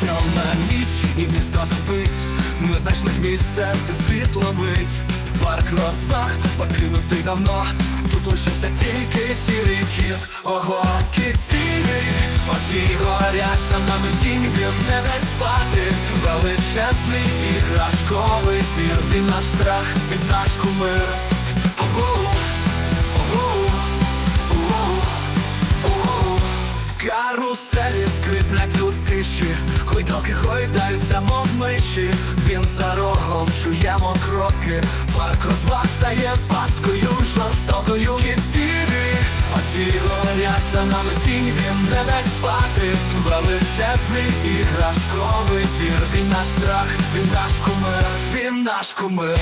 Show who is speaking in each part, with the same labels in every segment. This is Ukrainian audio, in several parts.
Speaker 1: Темна ніч і місто спить, місце, де світло мить. Парк розваг покинутий давно. Тут лишився тільки сірий кіт. Ого, кіт сірий, очі горять, за нами він не дасть спати. Величезний іграшковий звір, він наш страх, він наш кумир. Каруселі скриплять у тиші, Хойдоки гойдаються, мов миші. Він за рогом, чуємо кроки. Парк розваг стає пасткою жорстокою Кінціві, очі горять за нами тінь Він не дасть спати. Величезний іграшковий звір Він наш страх, він наш кумир Він наш кумир.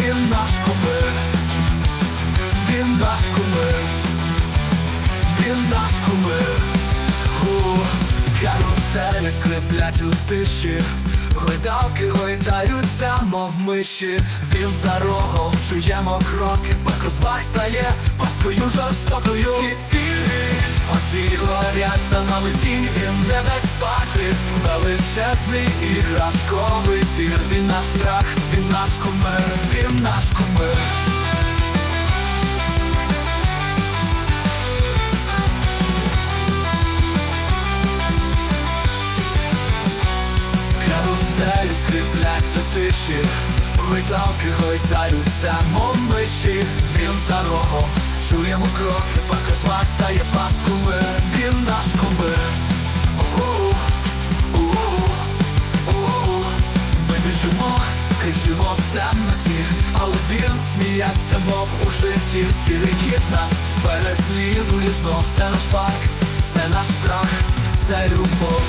Speaker 1: Він наш кумир наш кумир У каруселі скриплять у тиші. Гойдалки гойдаються, мов миші. Він за рогом, чуємо кроки Пак розваг стає пасткою жорстокою Кіцілі, очі горять за нами тінь Він не дасть спати. Величезний іграшковий звір. Він наш страх, він наш кумир, він наш кумир у тиші Гойдалки гойдаються, мов миші. Він за рогом, чуємо кроки Пак розваг стає пасткою Він наш у-у. Ми біжимо, кричимо в темноті Але він сміється, мов у житті. Сірий кіт нас переслідує знов. Це наш парк, це наш страх, це любов